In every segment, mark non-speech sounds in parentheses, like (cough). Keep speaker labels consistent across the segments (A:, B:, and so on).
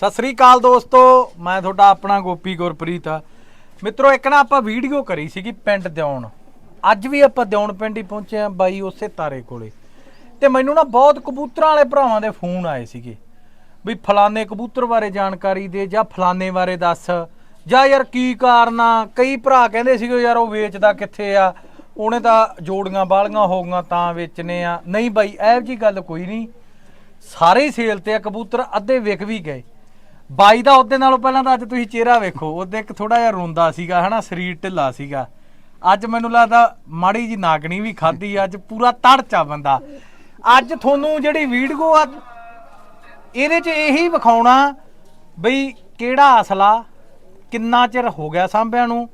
A: ਸਤਿ ਸ੍ਰੀ ਅਕਾਲ ਦੋਸਤੋ, ਮੈਂ ਤੁਹਾਡਾ ਆਪਣਾ ਗੋਪੀ ਗੁਰਪ੍ਰੀਤ। ਆ ਮਿੱਤਰੋ, ਇੱਕ ਨਾ ਆਪਾਂ ਵੀਡੀਓ ਕਰੀ ਸੀਗੀ ਪਿੰਡ ਦਿਉਣ। ਅੱਜ ਵੀ ਆਪਾਂ ਦਿਉਣ ਪਿੰਡ ਹੀ ਪਹੁੰਚੇ ਆ ਬਾਈ ਉਸੇ ਤਾਰੇ ਕੋਲੇ। ਤੇ ਮੈਨੂੰ ਨਾ ਬਹੁਤ ਕਬੂਤਰਾਂ ਵਾਲੇ ਭਰਾਵਾਂ ਦੇ ਫੋਨ ਆਏ ਸੀਗੇ। ਵੀ ਫਲਾਣੇ ਕਬੂਤਰ ਬਾਰੇ ਜਾਣਕਾਰੀ ਦੇ ਜਾਂ ਫਲਾਣੇ ਬਾਰੇ ਦੱਸ। ਜਾਂ ਯਾਰ ਕੀ ਕਾਰਨ ਆ? ਕਈ ਭਰਾ ਕਹਿੰਦੇ ਸੀਗੇ, ਯਾਰ ਉਹ ਵੇਚਦਾ ਕਿੱਥੇ ਆ? ਉਹਨੇ ਤਾਂ ਜੋੜੀਆਂ ਬਾਲੀਆਂ ਹੋ ਗਈਆਂ, ਤਾਂ ਵੇਚਨੇ ਆ। ਨਹੀਂ ਬਾਈ, ਇਹੋ ਜੀ ਗੱਲ ਕੋਈ ਨਹੀਂ। ਸਾਰੇ ਸੇਲ ਤੇ ਆ, ਕਬੂਤਰ ਅੱਧੇ ਵਿਕ ਵੀ ਗਏ। ਬਾਈ ਦਾ ਉਹਦੇ ਨਾਲੋਂ ਪਹਿਲਾਂ ਤਾਂ ਅੱਜ ਤੁਸੀਂ ਚਿਹਰਾ ਵੇਖੋ, ਉਹਦੇ ਇੱਕ ਥੋੜਾ ਜਿਹਾ ਰੋਂਦਾ ਸੀਗਾ, ਹਨਾ, ਸਰੀਰ ਢਿੱਲਾ ਸੀਗਾ। ਅੱਜ ਮੈਨੂੰ ਲੱਗਦਾ ਮਾੜੀ ਜੀ ਨਾਗਣੀ ਵੀ ਖਾਧੀ ਅੱਜ ਪੂਰਾ ਤੜਚਾ ਬੰਦਾ। ਅੱਜ ਤੁਹਾਨੂੰ ਜਿਹੜੀ ਵੀਡੀਓ ਆ, ਇਹਦੇ 'ਚ ਇਹੀ ਵਿਖਾਉਣਾ ਬਈ ਕਿਹੜਾ ਅਸਲਾ, ਕਿੰਨਾ ਚਿਰ ਹੋ ਗਿਆ ਸਾਂਭਿਆਂ ਨੂੰ,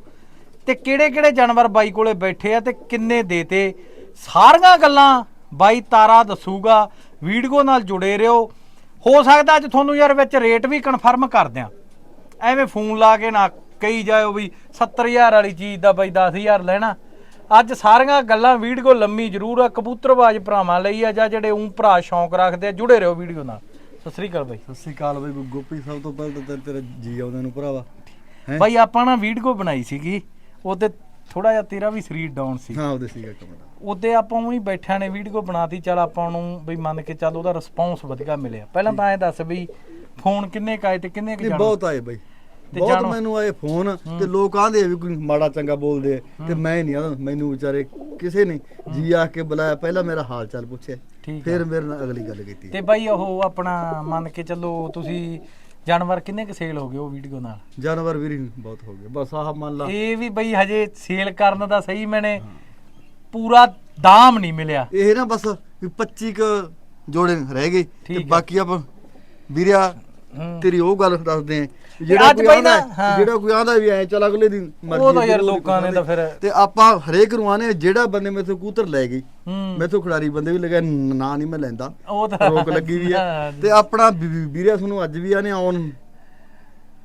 A: ਤੇ ਕਿਹੜੇ ਕਿਹੜੇ ਜਾਨਵਰ ਬਾਈ ਕੋਲੇ ਬੈਠੇ ਆ ਤੇ ਕਿੰਨੇ ਦੇਤੇ। ਸਾਰੀਆਂ ਗੱਲਾਂ ਬਾਈ ਤਾਰਾ ਦੱਸੂਗਾ, ਵੀਡੀਓ ਨਾਲ ਜੁੜੇ ਰਹੋ। ਹੋ ਸਕਦਾ ਅੱਜ ਤੁਹਾਨੂੰ ਯਾਰ ਵਿੱਚ ਰੇਟ ਵੀ ਕਨਫਰਮ ਕਰ ਦਿਆਂ। ਐਵੇਂ ਫੋਨ ਲਾ ਕੇ ਨਾ ਕਹੀ ਜਾਇਓ ਵੀ 70000 ਵਾਲੀ ਚੀਜ਼ ਦਾ ਬਾਈ 10000 ਲੈਣਾ। ਅੱਜ ਸਾਰੀਆਂ ਗੱਲਾਂ ਵੀਡੀਓ ਲੰਮੀ ਜ਼ਰੂਰ ਆ ਕਬੂਤਰਬਾਜ਼ ਭਰਾਵਾਂ ਲਈ ਆ ਜਾਂ ਜਿਹੜੇ ਉਂ ਭਰਾ ਸ਼ੌਂਕ ਰੱਖਦੇ ਆ ਜੁੜੇ ਰਹੋ ਵੀਡੀਓ ਨਾਲ। ਸਤਿ ਸ੍ਰੀ ਅਕਾਲ ਬਾਈ।
B: ਸਤਿ ਸ਼੍ਰੀ ਅਕਾਲ ਬਈ ਗੋਪੀ ਸਭ ਤੋਂ ਪਹਿਲਾਂ ਤਾਂ ਤੇਰਾ ਜੀ ਆਉਂਦੇ ਨੂੰ ਭਰਾਵਾ?
A: ਬਾਈ ਆਪਾਂ ਨਾ ਵੀਡੀਓ ਬਣਾਈ ਸੀਗੀ ਉਹਤੇ ਥੋੜਾ ਜਿਹਾ ਤੇਰਾ ਵੀ ਸਰੀਰ ਡਾਊਨ ਸੀ।
B: ਹਾਂ ਉਹਦੇ ਸੀਗਾ ਕਮਰਾ
A: ਉਹਦੇ ਆਪਾਂ ਉਹੀ ਬੈਠਿਆਂ ਨੇ ਵੀਡੀਓ ਬਣਾਤੀ ਚੱਲ ਆਪਾਂ ਨੂੰ ਬਈ ਮੰਨ ਕੇ ਚੱਲ ਉਹਦਾ ਰਿਸਪੌਂਸ ਵਧੀਆ ਮਿਲਿਆ। ਪਹਿਲਾਂ ਤਾਂ ਐਂ ਦੱਸ ਵੀ ਫੋਨ ਕਿੰਨੇ ਕਾਏ ਤੇ ਕਿੰਨੇ ਕੁ
B: ਨਹੀਂ ਬਹੁਤ ਆਏ ਬਈ। ਬਹੁਤ ਮੈਨੂੰ ਆਏ ਫੋਨ ਤੇ ਲੋਕ ਆਂਦੇ ਵੀ ਕੋਈ ਮਾੜਾ ਚੰਗਾ ਬੋਲਦੇ ਤੇ ਮੈਂ ਨਹੀਂ ਆਦਾ ਮੈਨੂੰ ਵਿਚਾਰੇ ਕਿਸੇ ਨੇ ਜੀ ਆ ਕੇ ਬੁਲਾਇਆ ਪਹਿਲਾਂ ਮੇਰਾ ਹਾਲ ਚਾਲ ਪੁੱਛਿਆ। ਫਿਰ ਮੇਰੇ ਨਾਲ ਅਗਲੀ ਗੱਲ ਕੀਤੀ।
A: ਤੇ ਬਾਈ ਉਹ ਆਪਣਾ ਮੰਨ ਕੇ ਚੱਲੋ ਤੁਸੀਂ ਜਾਨਵਰ ਕਿੰਨੇ ਕੁ ਸੇਲ ਹੋ ਗਏ ਉਹ ਵੀਡੀਓ ਨਾਲ?
B: ਜਾਨਵਰ ਵੀ ਬਹੁਤ ਹੋ ਗਏ ਬਸ ਆਹ ਮੰਨ ਲਾ।
A: ਇਹ ਵੀ ਬਈ ਹਜੇ ਸੇਲ ਕਰਨ ਦਾ ਸਹੀ ਮੈਨੇ ਪੂਰਾ ਦਾਮ ਨਹੀਂ ਮਿਲਿਆ
B: ਇਹ ਨਾ ਬਸ ਵੀ 25 ਕ ਜੋੜੇ ਰਹਿ ਗਏ ਤੇ
A: ਠੀਕ ਆ।
B: ਬਾਕੀ ਆਪਾਂ ਵੀਰਿਆ। ਤੇਰੀ ਉਹ ਗੱਲ ਦੱਸਦੇ ਆ
A: ਅੱਜ
B: ਕੋਈ ਆਂਦਾ
A: ਨਾ, ਹਾਂ।
B: ਜਿਹੜਾ ਕੋਈ ਆਂਦਾ ਵੀ ਐ ਚੱਲ ਅਗਲੇ ਦੀ ਮਰਜ਼ੀ
A: ਉਹ ਤਾਂ
B: ਹੈ,
A: ਯਾਰ ਲੋਕਾਂ ਨੇ ਤਾਂ ਫਿਰ
B: ਤੇ ਆਪਾਂ ਹਰੇਕ ਨੂੰ ਆਨੇ ਜਿਹੜਾ ਬੰਦੇ ਮੇਥੋਂ ਕੂਤਰ ਲੈ ਗਈ
A: ਹੂੰ
B: ਮੈਥੋਂ ਖਿਡਾਰੀ ਬੰਦੇ ਵੀ ਲਗਾ ਨਾ ਨਹੀਂ ਮੈਂ ਲੈਂਦਾ
A: ਉਹ ਤਾਂ
B: ਰੋਕ ਲੱਗੀ ਵੀ ਹਾਂ। ਤੇ ਆਪਣਾ ਵੀ- ਵੀ- ਵੀਰਿਆ ਤੁਹਾਨੂੰ ਅੱਜ ਵੀ ਆਨੇ ਆਨ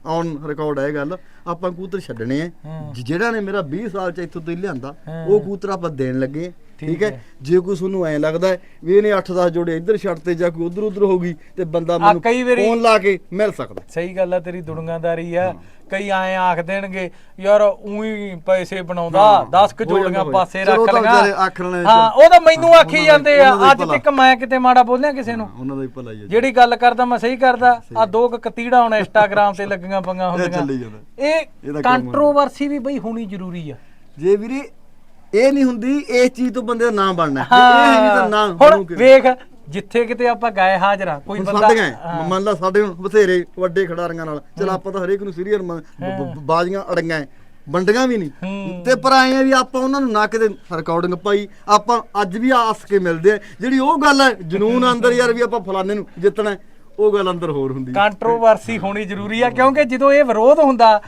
B: ਆਨ ਰਿਕਾਰਡ ਹੈ ਗੱਲ ਆਪਾਂ ਕੂਤਰ ਛੱਡਣੇ ਆ। ਜਿਹੜਾ ਨੇ ਮੇਰਾ 20 ਸਾਲ ਚ ਇੱਥੋਂ ਤੋਂ ਹੀ ਲਿਆਂਦਾ। ਉਹ ਕੂਤਰ ਆਪਾਂ ਦੇਣ ਲੱਗੇ ਆ,
A: ਠੀਕ
B: ਹੈ। ਜੇ ਕੋਈ ਤੁਹਾਨੂੰ ਐ ਲੱਗਦਾ ਹੈ ਵੀ ਇਹਨੇ 8-10 ਜੋੜੇ ਇੱਧਰ ਛੱਡਤੇ ਜਾਂ ਕੋਈ ਉਧਰ ਉਧਰ ਹੋ ਗਈ ਤੇ ਬੰਦਾ ਮੈਨੂੰ ਫੋਨ ਲਾ ਕੇ ਮਿਲ ਸਕਦਾ।
A: ਸਹੀ ਗੱਲ ਆ ਤੇਰੀ ਦੁਨੀਆਦਾਰੀ ਆ। ਕਈ ਆਏ ਆਖ ਦੇਣਗੇ ਯਾਰ ਉਹੀ ਪੈਸੇ ਬਣਾਉਂਦਾ 10 ਕ ਜੋੜੀਆਂ। ਪਾਸੇ ਰੱਖ
B: ਤਾਂ
A: ਲਗਾ ਹਾਂ। ਉਹ ਤਾਂ ਮੈਨੂੰ ਆਖੀ ਜਾਂਦੇ ਆ। ਅੱਜ। ਤੱਕ ਮੈਂ ਕਿਤੇ ਮਾੜਾ ਬੋਲਿਆ ਕਿਸੇ ਨੂੰ?
B: ਉਹਨਾਂ ਦਾ ਹੀ ਭਲਾ ਹੀ
A: ਜਿਹੜੀ ਗੱਲ ਕਰਦਾ ਮੈਂ ਸਹੀ ਕਰਦਾ। ਆ। ਦੋ ਕ ਕਤੀੜਾ ਹੁਣ ਇੰਸਟਾਗ੍ਰਾਮ ਤੇ ਲੱਗੀਆਂ ਪੰਗਾ ਹੁੰਦੀਆਂ। ਇਹ ਕੰਟਰੋਵਰਸੀ ਵੀ ਬਈ ਹੋਣੀ ਜ਼ਰੂਰੀ ਆ।
B: ਜੇ ਵੀਰੇ ਇਹ ਨਹੀਂ ਹੁੰਦੀ ਇਸ ਚੀਜ਼ ਤੋਂ ਬੰਦੇ ਦਾ ਨਾਮ ਬਣਨਾ ਜੇ ਇਹ ਹੈਗੀ ਤਾਂ ਨਾ
A: ਹੁਣ? ਵੇਖ ਜਿੱਥੇ ਕਿਤੇ ਆਪਾਂ ਗਏ ਹਾਜ਼ਰਾਂ ਕੋਈ ਬੰਦਾ।
B: ਮੰਨ ਲਾ ਸਾਡੇ ਹੁਣ ਬਥੇਰੇ ਵੱਡੇ ਖਿਡਾਰੀਆਂ ਨਾਲ। ਚਲ ਆਪਾਂ ਤਾਂ ਹਰੇਕ ਨੂੰ ਸੀਰੀਅਲ ਬਾਜ਼ੀਆਂ ਅੜੀਆਂ ਵੰਡੀਆਂ ਵੀ। ਨਹੀਂ। ਤੇ ਪਰ ਆਏ ਆ ਵੀ ਆਪਾਂ ਉਹਨਾਂ ਨੂੰ ਨਾ ਕਿਤੇ ਰਿਕਾਰਡਿੰਗ ਪਾਈ ਆਪਾਂ ਅੱਜ ਵੀ ਆਸ ਕੇ ਮਿਲਦੇ ਆ। ਜਿਹੜੀ ਉਹ ਗੱਲ ਹੈ ਜਨੂਨ ਅੰਦਰ ਯਾਰ ਵੀ ਆਪਾਂ ਫਲਾਣੇ ਨੂੰ ਜਿੱਤਣਾ ਉਹ ਗੱਲ ਅੰਦਰ ਹੋਰ ਹੁੰਦੀ ਹੈ।
A: ਕੰਟਰੋਵਰਸੀ ਹੋਣੀ ਜ਼ਰੂਰੀ ਆ ਕਿਉਂਕਿ ਜਦੋਂ ਇਹ ਵਿਰੋਧ ਹੁੰਦਾ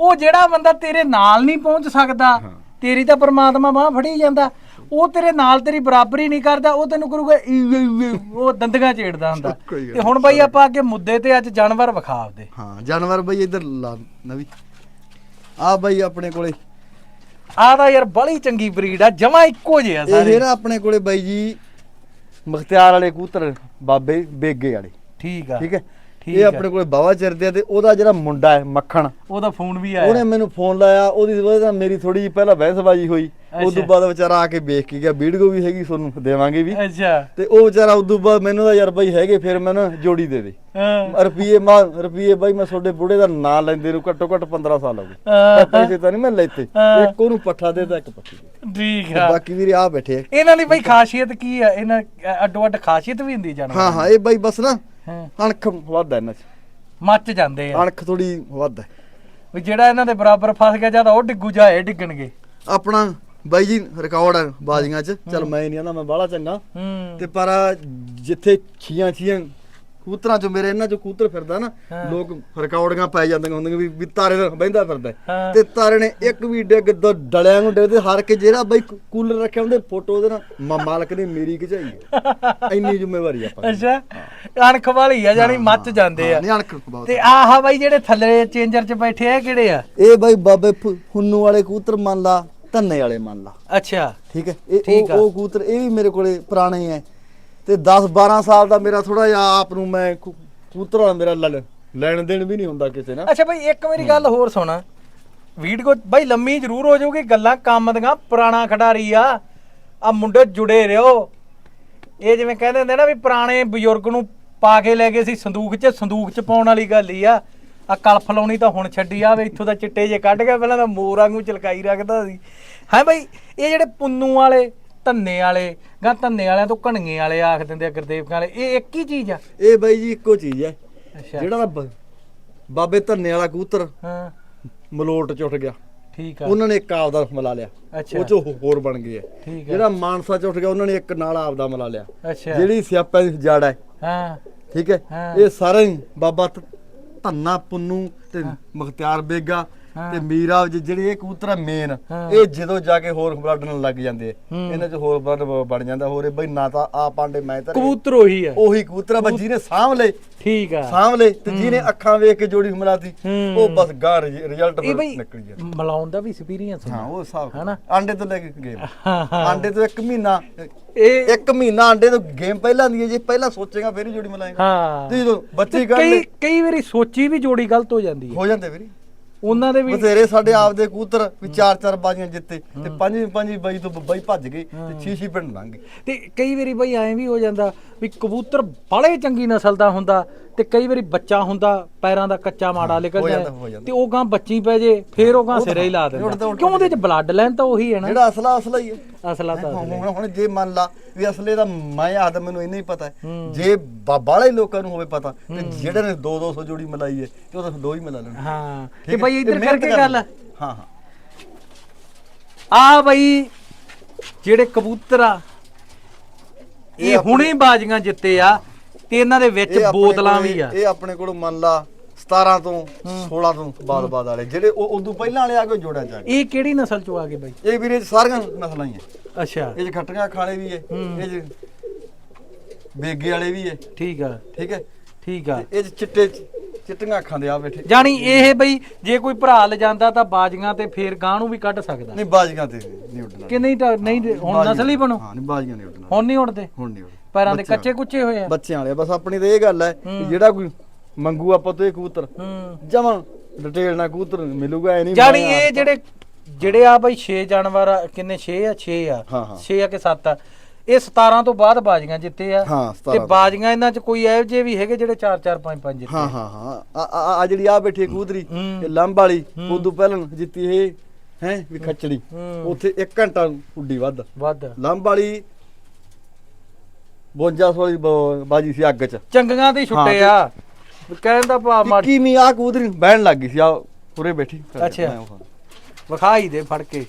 A: ਉਹ ਜਿਹੜਾ ਬੰਦਾ ਤੇਰੇ ਨਾਲ ਨਹੀਂ ਪਹੁੰਚ ਸਕਦਾ ਤੇਰੀ ਤਾਂ ਪ੍ਰਮਾਤਮਾ ਬਾਹ ਫੜੀ ਜਾਂਦਾ। ਉਹ ਤੇਰੇ ਨਾਲ ਤੇਰੀ ਬਰਾਬਰੀ ਨਹੀਂ ਕਰਦਾ ਉਹ ਤੈਨੂੰ ਕਰੂਗਾ ਈ ਉਹ ਦੰਦਗਾ ਛੇੜਦਾ ਹੁੰਦਾ। (laughs)
B: ਕੋਈ ਗੱਲ
A: ਤੇ ਹੁਣ ਬਾਈ ਆਪਾਂ ਅੱਗੇ ਮੁੱਦੇ ਤੇ ਅੱਜ ਜਾਨਵਰ ਵਿਖਾ ਆਪਦੇ।
B: ਹਾਂ ਜਾਨਵਰ ਬਈ ਇੱਧਰ ਲਾ ਨਵੀ। ਆ ਬਈ ਆਪਣੇ ਕੋਲੇ।
A: ਆਹ ਤਾਂ ਯਾਰ ਬੜੀ ਚੰਗੀ ਬਰੀਡ ਆ ਜਮਾ ਇੱਕੋ ਜਿਹਾ
B: ਇਹ
A: ਸਾਰੇ।
B: ਨਾ ਆਪਣੇ ਕੋਲੇ ਬਾਈ ਜੀ ਮਖਤਿਆਰ ਵਾਲੇ ਕੂਤਰ ਬਾਬੇ ਬੇਗੇ ਵਾਲੇ।
A: ਠੀਕ ਆ।
B: ਠੀਕ ਹੈ? ਇਹ। ਆਪਣੇ ਕੋਲੇ ਬਾਵਾ ਚਿਰਦੇ ਆ ਤੇ ਉਹਦਾ ਜਿਹੜਾ ਮੁੰਡਾ ਹੈ ਮੱਖਣ
A: ਉਹਦਾ ਫੋਨ ਵੀ
B: ਉਹਨੇ
A: ਆਇਆ
B: ਮੈਨੂੰ ਫੋਨ ਲਾਇਆ ਉਹਦੀ ਵਜ੍ਹਾ ਨਾਲ ਮੇਰੀ ਥੋੜੀ ਜਿਹੀ ਪਹਿਲਾਂ ਬਹਿਸਬਾਜੀ ਹੋਈ। ਉਸ ਤੋਂ। ਬਾਅਦ ਵਿਚਾਰਾ ਆ ਕੇ ਵੇਖ ਕੇ ਗਿਆ ਵੀਡੀਓ ਵੀ ਹੈਗੀ ਤੁਹਾਨੂੰ ਦੇਵਾਂਗੇ ਵੀ।
A: ਅੱਛਾ।
B: ਤੇ ਉਹ ਵਿਚਾਰਾ ਉਸ ਤੋਂ ਬਾਅਦ ਮੈਨੂੰ ਤਾਂ ਯਾਰ ਬਾਈ ਹੈਗੇ ਫਿਰ ਮੈਂ ਨਾ ਜੋੜੀ ਦੇ ਦੇ।
A: ਹਾਂ।
B: ਰੁਪਈਏ ਮਾ ਰੁਪਈਏ ਬਾਈ ਮੈਂ ਤੁਹਾਡੇ ਬੁੜੇ ਦਾ ਨਾਂ ਲੈਂਦੇ ਨੂੰ ਘੱਟੋ ਘੱਟ 15 ਸਾਲ ਹੋ ਗਏ। ਪੈਸੇ ਤਾਂ ਨਹੀਂ ਮੈਂ ਲੈਤੇ। ਇੱਕ ਉਹਨੂੰ ਪੱਠਾ ਦੇਤਾ ਇੱਕ ਪੱਠੀ ਦੇ
A: ਠੀਕ ਆ।
B: ਬਾਕੀ ਵੀਰੇ ਆ ਬੈਠੇ।
A: ਇਹਨਾਂ ਦੀ ਬਈ ਖਾਸੀਅਤ ਕੀ ਆ? ਇਹਨਾਂ ਅੱਡੋ ਅੱਡ ਖਾਸੀਅਤ ਵੀ ਹੁੰਦੀ ਜਾਨਵਰ
B: ਹਾਂ ਹਾਂ ਇਹ ਬਾਈ ਬਸ ਨਾ
A: ਹਾਂ।
B: ਅਣਖ ਵੱਧ ਹੈ ਇਹਨਾਂ 'ਚ।
A: ਮੱਚ ਜਾਂਦੇ ਆ।
B: ਅਣਖ ਥੋੜੀ ਵੱਧ ਹੈ
A: ਵੀ ਜਿਹੜਾ ਇਹਨਾਂ ਦੇ ਬਰਾਬਰ ਫਸ ਗਿਆ ਜਦ ਉਹ ਡਿੱਗੂ ਜਾਏ ਡਿੱਗਣਗੇ।
B: ਆਪਣਾ ਬਾਈ ਜੀ ਰਿਕਾਰਡ ਹੈ ਬਾਜ਼ੀਆਂ 'ਚ। ਚਲ ਮੈਂ ਨਹੀਂ ਆਂਦਾ ਮੈਂ ਬਾਹਲਾ ਚੰਗਾ।
A: ਹੂੰ।
B: ਤੇ ਪਰ ਜਿੱਥੇ ਛੀਆਂ ਛੀਆਂ ਕੂਤਰਾਂ 'ਚ ਮੇਰੇ ਇਹਨਾਂ 'ਚ ਕੂਤਰ ਫਿਰਦਾ ਨਾ। ਲੋਕ ਰਿਕਾਰਡਿੰਗਾਂ ਪੈ ਜਾਂਦੀਆਂ ਹੁੰਦੀਆਂ ਵੀ ਵੀ ਤਾਰੇ ਦਾ ਬਹਿੰਦਾ ਫਿਰਦਾ। ਤੇ ਤਾਰੇ ਨੇ ਇੱਕ ਵੀ ਡਿੱਗ ਦੋ ਡਲਿਆਂ ਨੂੰ ਡਿੱਗਦੇ ਹਾਰ ਕੇ ਜਿਹੜਾ ਬਾਈ ਕੂਲਰ ਰੱਖਿਆ ਉਹਦੇ ਫੋਟੋ ਉਹਦੇ ਨਾਲ ਮਾਲਕ ਨੇ ਮੇਰੀ ਖਿਚਾਈ ਹੈ। ਇੰਨੀ ਜ਼ਿੰਮੇਵਾਰੀ ਆਪਾਂ।
A: ਅੱਛਾ। ਅਣਖ ਵਾਲੀ ਆ ਜਾਨੀ ਮੱਚ ਜਾਂਦੇ ਆ।
B: ਨਹੀਂ ਅਣਖ ਬਹੁਤ
A: ਤੇ ਆਹ ਬਾਈ ਜਿਹੜੇ ਥੱਲੇ ਚੇਂਜਰ 'ਚ ਬੈਠੇ ਆ ਕਿਹੜੇ ਆ?
B: ਇਹ ਬਾਈ ਬਾਬੇ ਫੁੰਨੂ ਵਾਲੇ ਕੂਤਰ ਮੰਨ ਲਾ ਧੰਨੇ ਵਾਲੇ ਮੰਨ ਲਾ।
A: ਅੱਛਾ।
B: ਠੀਕ ਹੈ? ਇਹ
A: ਆ।
B: ਉਹ ਕਬੂਤਰ ਇਹ ਵੀ ਮੇਰੇ ਕੋਲੇ ਪੁਰਾਣੇ ਹੈ ਤੇ 10 12 ਸਾਲ ਦਾ ਮੇਰਾ ਥੋੜਾ ਜਿਹਾ ਆਪ ਨੂੰ ਮੈਂ ਕਬੂਤਰ ਵਾਲਾ ਮੇਰਾ ਲੈਣ ਦੇਣ ਵੀ ਨਹੀਂ ਹੁੰਦਾ ਕਿਸੇ ਨਾਲ।
A: ਅੱਛਾ ਬਈ, ਇੱਕ ਮੇਰੀ ਗੱਲ ਹੋਰ ਸੁਣ। ਵੀਡੀਓ ਬਈ ਲੰਮੀ ਜ਼ਰੂਰ ਹੋ ਜਾਊਗੀ ਗੱਲਾਂ ਕੰਮ ਦੀਆਂ, ਪੁਰਾਣਾ ਖਿਡਾਰੀ ਆ ਆ ਮੁੰਡੇ ਜੁੜੇ ਰਿਓ। ਇਹ ਜਿਵੇਂ ਕਹਿੰਦੇ ਹੁੰਦੇ ਨਾ ਵੀ ਪੁਰਾਣੇ ਬਜ਼ੁਰਗ ਨੂੰ ਪਾ ਕੇ ਲੈ ਗਏ ਸੀ ਸੰਦੂਕ 'ਚ ਸੰਦੂਕ 'ਚ ਪਾਉਣ ਵਾਲੀ ਗੱਲ ਹੀ ਆ। ਆ ਕਲਫ ਲਾਉਣੀ ਤਾਂ ਹੁਣ ਛੱਡੀ ਆ, ਵੇ ਇੱਥੋਂ ਦਾ ਚਿੱਟੇ ਜੇ ਕੱਢ ਗਿਆ, ਪਹਿਲਾਂ ਤਾਂ ਮੋਰ ਵਾਂਗੂ ਚਲਕਾਈ ਰੱਖਦਾ ਸੀ। ਹੈ ਬਈ, ਇਹ ਜਿਹੜੇ ਪੁੰਨੂ ਵਾਲੇ ਧੰਨੇ ਵਾਲੇ ਜਾਂ ਧੰਨੇ ਵਾਲਿਆਂ ਤੋਂ ਘਣਗੇ ਵਾਲੇ ਆਖ ਦਿੰਦੇ ਆ ਗੁਰਦੇਵਕਾਂ ਵਾਲੇ। ਇਹ ਇੱਕ ਹੀ ਚੀਜ਼ ਆ?
B: ਇਹ ਬਾਈ ਜੀ ਇੱਕੋ ਚੀਜ਼ ਹੈ
A: ਅੱਛਾ।
B: ਜਿਹੜਾ ਨਾ ਬ- ਬਾਬੇ ਧੰਨੇ ਵਾਲਾ ਕਬੂਤਰ
A: ਹਾਂ।
B: ਮਲੋਟ ਚ ਉੱਠ ਗਿਆ।
A: ਠੀਕ ਆ।
B: ਉਹਨਾਂ ਨੇ ਇੱਕ ਆਪਦਾ ਮਿਲਾ ਲਿਆ।
A: ਅੱਛਾ।
B: ਉਹ ਚ ਹੋਰ ਬਣ ਗਏ ਆ।
A: ਠੀਕ ਆ।
B: ਜਿਹੜਾ ਮਾਨਸਾ ਚ ਉੱਠ ਗਿਆ ਉਹਨਾਂ ਨੇ ਇੱਕ ਨਾਲ ਆਪਦਾ ਮਿਲਾ ਲਿਆ।
A: ਅੱਛਾ।
B: ਜਿਹੜੀ ਸਿਆਪਾ ਦੀ ਜੜ ਹੈ
A: ਹਾਂ।
B: ਠੀਕ ਹੈ?
A: ਹਾਂ।
B: ਇਹ ਸਾਰੇ ਹੀ ਬਾਬਾ ਧ- ਧੰਨਾ ਪੁੰਨੂ ਤੇ ਮੁਖਤਿਆਰ ਬੇਗਾ। ਤੇ ਮੀਰਾ ਜਿਹੜੇ ਇਹ ਕਬੂਤਰ ਮੇਨ
A: ਹਾਂ।
B: ਇਹ ਜਦੋਂ ਜਾ ਕੇ ਹੋਰ ਬਲੱਡ ਨਾਲ ਲੱਗ ਜਾਂਦੇ
A: ਹੂੰ।
B: ਇਹਨਾਂ ਚ ਹੋਰ ਬਲੱਡ ਬਣ ਜਾਂਦਾ ਹੋਰ ਇਹ ਬਈ ਨਾ ਤਾਂ ਆ ਪਾਂਡੇ ਮੈਂ ਤਾਂ
A: ਕਬੂਤਰ ਉਹੀ ਆ।
B: ਉਹੀ ਕਬੂਤਰ ਬਸ ਜਿਹਨੇ ਸਾਂਭ ਲਏ।
A: ਠੀਕ ਆ।
B: ਸਾਂਭ ਲਏ ਤੇ ਜਿਹਨੇ ਅੱਖਾਂ ਵੇਖ ਕੇ ਜੋੜੀ ਮਿਲਾਤੀ
A: ਹੂੰ।
B: ਉਹ ਬਸ ਗਾਂ ਰਿਜ਼ਲਟ ਨਿਕਲ ਗਿਆ
A: ਮਲਾਉਣ ਦਾ ਵੀ ਐਕਸਪੀਰੀਅੰਸ
B: ਹਾਂ ਉਹ ਹਿਸਾਬ
A: ਹਨਾ?
B: ਆਂਡੇ ਤੋਂ ਲੈ ਕੇ ਗੇਮ
A: ਹਾਂ ਹਾਂ।
B: ਆਂਡੇ ਤੋਂ ਇੱਕ ਮਹੀਨਾ
A: ਇਹ
B: ਇੱਕ ਮਹੀਨਾ ਆਂਡੇ ਤੋਂ ਗੇਮ ਪਹਿਲਾਂ ਦੀ ਹੈ ਜੇ ਪਹਿਲਾਂ ਸੋਚੇਗਾ ਫਿਰ ਹੀ ਜੋੜੀ ਮਿਲਾਏਗਾ।
A: ਹਾਂ।
B: ਤੇ ਜਦੋਂ ਬੱਚੇ ਕਰ
A: ਕਈ ਕਈ ਵਾਰੀ ਸੋਚੀ ਵੀ ਜੋੜੀ ਗਲਤ ਹੋ ਜਾਂਦੀ ਹੈ।
B: ਹੋ ਜਾਂਦੇ ਵੀਰੇ।
A: ਉਹਨਾਂ ਦੇ ਵੀ
B: ਬਥੇਰੇ ਸਾਡੇ ਆਪਦੇ ਕਬੂਤਰ ਵੀ ਚਾਰ ਚਾਰ ਬਾਜ਼ੀਆਂ ਜਿੱਤੇ ਤੇ ਪੰਜਵੀਂ ਪੰਜਵੀਂ ਬਾਜੀ ਤੋਂ ਬਾਈ ਭੱਜ ਗਏ ਤੇ ਛੇ ਛੇ ਪਿੰਡ ਲੰਘ ਗਏ।
A: ਤੇ ਕਈ ਵਾਰੀ ਬਈ ਐਂ ਵੀ ਹੋ ਜਾਂਦਾ ਵੀ ਕਬੂਤਰ ਬੜੇ ਚੰਗੀ ਨਸਲ ਦਾ ਹੁੰਦਾ ਤੇ ਕਈ ਵਾਰੀ ਬੱਚਾ ਹੁੰਦਾ ਪੈਰਾਂ ਦਾ ਕੱਚਾ ਮਾੜਾ
B: ਹੋ ਜਾਂਦਾ।
A: ਤੇ ਉਹ ਗਾਂ ਬੱਚੀ ਪੈ ਜੇ ਫੇਰ ਉਹ ਗਾਂ ਸਿਰੇ ਹੀ ਲਾ ਦਿੰਦਾ ਕਿਉਂ ਉਹਦੇ ਚ ਬਲੱਡ ਲਾਈਨ ਤਾਂ ਉਹੀ ਹੈ ਨਾ
B: ਜਿਹੜਾ ਅਸਲਾ ਅਸਲਾ ਹੀ ਹੈ
A: ਅਸਲਾ ਤਾਂ
B: ਹੁਣ। ਹੁਣ- ਜੇ ਮੰਨ ਲਾ ਵੀ ਅਸਲੇ ਦਾ ਮੈਂ ਆਦਾ ਮੈਨੂੰ ਇੰਨਾ ਹੀ ਪਤਾ ਹੈ। ਜੇ ਬਾਲੇ ਲੋਕਾਂ ਨੂੰ ਹੋਵੇ ਪਤਾ ਤੇ ਜਿਹੜੇ ਨੇ 2 200 ਜੋੜੀ ਮਿਲਾਈ ਹੈ ਤੇ ਉਹ ਤਾਂ ਦੋ ਹੀ ਮਿਲਾ ਲੈਣ
A: ਹਾਂ ਤੇ? ਬਈ ਇੱਧਰ ਕਰਕੇ ਗੱਲ।
B: ਹਾਂ ਹਾਂ
A: ਆ ਬਈ ਜਿਹੜੇ ਕਬੂਤਰ ਆ
B: ਇਹ
A: ਹੁਣੇ ਬਾਜ਼ੀਆਂ ਜਿੱਤੇ ਆ ਤੇ ਇਹਨਾਂ ਦੇ ਵਿੱਚ ਬੋਤਲਾਂ ਵੀ ਆ
B: ਇਹ ਆਪਣੇ ਕੋਲ ਮੰਨ ਲਾ 17 ਤੋਂ 16 ਤੋਂ ਬਾਅਦ ਬਾਅਦ ਵਾਲੇ ਜਿਹੜੇ ਉਹ ਉਦੋਂ ਪਹਿਲਾਂ ਵਾਲੇ ਆ ਕੇ ਜੋੜਿਆ ਜਾ
A: ਇਹ ਕਿਹੜੀ ਨਸਲ ਚੋਂ ਆ ਗਏ ਬਈ?
B: ਇਹ ਵੀਰੇ ਸਾਰੀਆਂ ਨਸਲਾਂ ਹੀ ਹੈ
A: ਅੱਛਾ।
B: ਇਹ ਚ ਖੱਟੀਆਂ ਖਾਲੇ ਵੀ ਹੈ
A: ਹੂੰ।
B: ਇਹ ਚ ਬੇਗੇ ਵਾਲੇ ਵੀ ਹੈ
A: ਠੀਕ ਆ।
B: ਠੀਕ ਹੈ
A: ਠੀਕ ਆ।
B: ਇਹ ਚ ਚਿੱਟੇ ਚਿੱਟੀਆਂ ਅੱਖਾਂ ਦੇ ਆ ਬੈਠੇ।
A: ਜਾਣੀ ਇਹ ਬਈ ਜੇ ਕੋਈ ਭਰਾ ਲ ਜਾਂਦਾ ਤਾਂ ਬਾਜ਼ੀਆਂ ਤੇ ਫੇਰ ਗਾਂ ਨੂੰ ਵੀ ਕੱਢ ਸਕਦਾ।
B: ਨਹੀਂ ਬਾਜੀਆਂ ਤੇ ਨਹੀਂ ਉੱਡਣਾ।
A: ਕਿ ਨਹੀਂ ਤਾਂ ਨਹੀਂ ਹੁਣ ਨਸਲ ਹੀ ਬਣੋ?
B: ਹਾਂ ਨਹੀਂ ਬਾਜੀਆਂ ਨਹੀਂ ਉੱਡਣਾ।
A: ਹੁਣ ਨਹੀਂ ਉੜਦੇ
B: ਹੁਣ ਨਹੀਂ
A: ਪੈਰਾਂ ਦੇ ਕੱਚੇ ਕੁੱਚੇ ਹੋਏ ਆ।
B: ਬੱਚਿਆਂ ਵਾਲੇ ਬਸ ਆਪਣੀ ਤਾਂ ਇਹ ਗੱਲ ਹੂੰ। ਜਿਹੜਾ ਕੋਈ ਮੰਗੂ ਆਪਾਂ ਤੋਂ ਇਹ ਕਬੂਤਰ।
A: ਹੂੰ।
B: ਜਮਾਂ ਡਿਟੇਲ ਨਾਲ ਕਬੂਤਰ ਮਿਲੂਗਾ ਐ ਨਹੀਂ
A: ਜਾਣੀ ਇਹ ਜਿਹੜੇ ਜਿਹੜੇ ਆ ਬਈ 6 ਜਾਨਵਰ ਆ, ਕਿੰਨੇ 6 ਆ? 6 ਆ।
B: ਹਾਂ, ਹਾਂ।
A: 6 ਆ ਕਿ 7 ਆ? ਇਹ 17 ਤੋਂ ਬਾਅਦ ਬਾਜ਼ੀਆਂ ਜਿੱਤੇ ਆ।
B: ਹਾਂ, 17
A: ਤੇ
B: ਤੋਂ।
A: ਬਾਜ਼ੀਆਂ ਇਹਨਾਂ ਚ ਕੋਈ ਇਹੋ ਜਿਹੇ ਵੀ ਹੈਗੇ ਜਿਹੜੇ 4 4 5 5 ਜਿੱਤੇ
B: ਹਾਂ ਹਾਂ ਹਾਂ। ਆ- ਆ ਆ ਜਿਹੜੀ ਆ ਬੈਠੀ ਕਬੂਤਰੀ
A: ਹੂੰ।
B: ਇਹ ਲੰਬ ਵਾਲੀ। ਉਦੋਂ ਪਹਿਲਾਂ ਜਿੱਤੀ ਇਹ ਹੈ ਵੀ ਖੱਚੜੀ।
A: ਹੂੰ।
B: ਉੱਥੇ 1 ਘੰਟਾ ਉੱਡੀ ਵੱਧ।
A: ਵੱਧ।
B: ਲੰਬ ਵਾਲੀ 52 ਵਾਲੀ ਬ- ਬਾਜੀ ਸੀ ਅੱਗ 'ਚ।
A: ਚੰਗੀਆਂ ਤੇ ਹੀ ਛੁੱਟੇ ਆ। ਕਹਿਣ ਦਾ ਭਾਵ ਮਾਰ
B: ਕਿਵੇਂ ਆ ਕਬੂਤਰੀ ਬਹਿਣ ਲੱਗ ਗਈ ਸੀ ਆ ਉਰੇ ਬੈਠੀ।
A: ਅੱਛਾ।
B: ਮੈਂ
A: ਵਿਖਾਈ ਦੇ ਫੜ ਕੇ।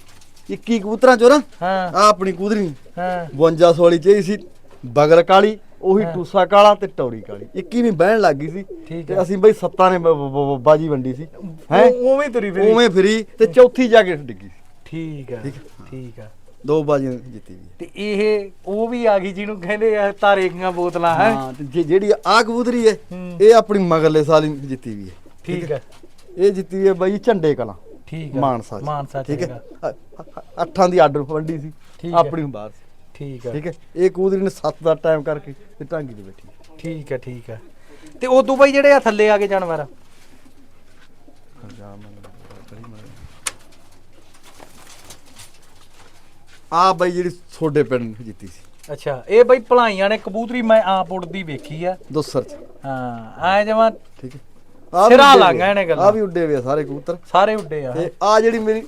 B: 21 ਕਬੂਤਰਾਂ ਚੋਂ ਨਾ
A: ਹਾਂ।
B: ਆ ਆਪਣੀ ਕਬੂਤਰੀ
A: ਹਾਂ।
B: 52 ਵਾਲੀ ਚਾਹੀ ਸੀ ਬਗਲ ਕਾਲੀ ਉਹੀ
A: ਹਾਂ।
B: ਟੂਸਾ ਕਾਲਾ ਤੇ ਟੌੜੀ ਕਾਲੀ। 21 ਵੀ ਬਹਿਣ ਲੱਗ ਗਈ ਸੀ
A: ਠੀਕ
B: ਤੇ
A: ਹੈ।
B: ਅਸੀਂ ਬਈ ਸੱਤਾਂ ਨੇ ਬ- ਬ- ਬ- ਬਾਜੀ ਵੰਡੀ ਸੀ। ਹੈ?
A: ਉਹ- ਉਵੇਂ ਤੁਰੀ ਫਿਰੀ।
B: ਉਵੇਂ ਫਰੀ ਤੇ ਚੌਥੀ ਜਾ ਕੇ ਡਿੱਗੀ ਸੀ।
A: ਠੀਕ ਆ
B: ਠੀਕ
A: ਠੀਕ ਆ
B: ਦੋ ਬਾਜੀਆਂ ਜਿੱਤੀ ਵੀ
A: ਤੇ ਇਹ ਉਹ ਵੀ ਆ ਗਈ ਜਿਹਨੂੰ ਕਹਿੰਦੇ ਆ ਤਾਰੇਆਂ ਬੋਤਲਾਂ ਹੈ?
B: ਹਾਂ ਤੇ ਜੇ- ਜਿਹੜੀ ਆ ਕਬੂਤਰੀ ਹੈ
A: ਹੂੰ।
B: ਇਹ ਆਪਣੀ ਮਗਰਲੇ ਸਾਲ ਹੀ ਜਿੱਤੀ ਵੀ ਹੈ।
A: ਠੀਕ ਆ
B: ਇਹ ਜਿੱਤੀ ਵੀ ਹੈ ਬਾਈ ਝੰਡੇ ਕਲਾਂ।
A: ਠੀਕ ਆ
B: ਮਾਨਸਾ 'ਚ।
A: ਮਾਨਸਾ
B: ਠੀਕ ਹੈ? ਅ- ਅ- ਅੱਠਾਂ ਦੀ ਆਰਡਰ ਵੰਡੀ ਸੀ।
A: ਠੀਕ ਹੈ।
B: ਆਪਣੀ ਬਾਹਰ ਸੀ।
A: ਠੀਕ ਆ
B: ਠੀਕ ਹੈ? ਇਹ ਕਬੂਤਰੀ ਨੇ 7 ਦਾ ਟਾਈਮ ਕਰਕੇ ਤੇ ਢਾਂਗੀ ਤੇ ਬੈਠੀ।
A: ਠੀਕ ਆ ਠੀਕ ਆ ਤੇ ਉਦੋਂ ਬਈ ਜਿਹੜੇ ਆ ਥੱਲੇ ਆ ਕੇ ਜਾਨਵਰ?
B: ਆ ਬਾਈ ਜਿਹੜੀ ਛੋਡੇ ਪਿੰਡ ਜਿੱਤੀ ਸੀ।
A: ਅੱਛਾ ਇਹ ਬਈ ਭਲਾਈਆਂ ਨੇ ਕਬੂਤਰੀ ਮੈਂ ਆਪ ਉੜਦੀ ਵੇਖੀ ਆ।
B: ਦੋਸਰ ਚ।
A: ਹਾਂ ਐ ਜਮਾ
B: ਠੀਕ ਹੈ।
A: ਸਿਰਾ
B: ਆ।
A: ਇਹਨੇ ਗੱਲਾਂ।
B: ਆਹ ਵੀ ਉੱਡੇ ਵੇ ਆ ਸਾਰੇ ਕਬੂਤਰ।
A: ਸਾਰੇ ਉੱਡੇ ਆ।
B: ਤੇ ਆ ਜਿਹੜੀ ਮੇਰੀ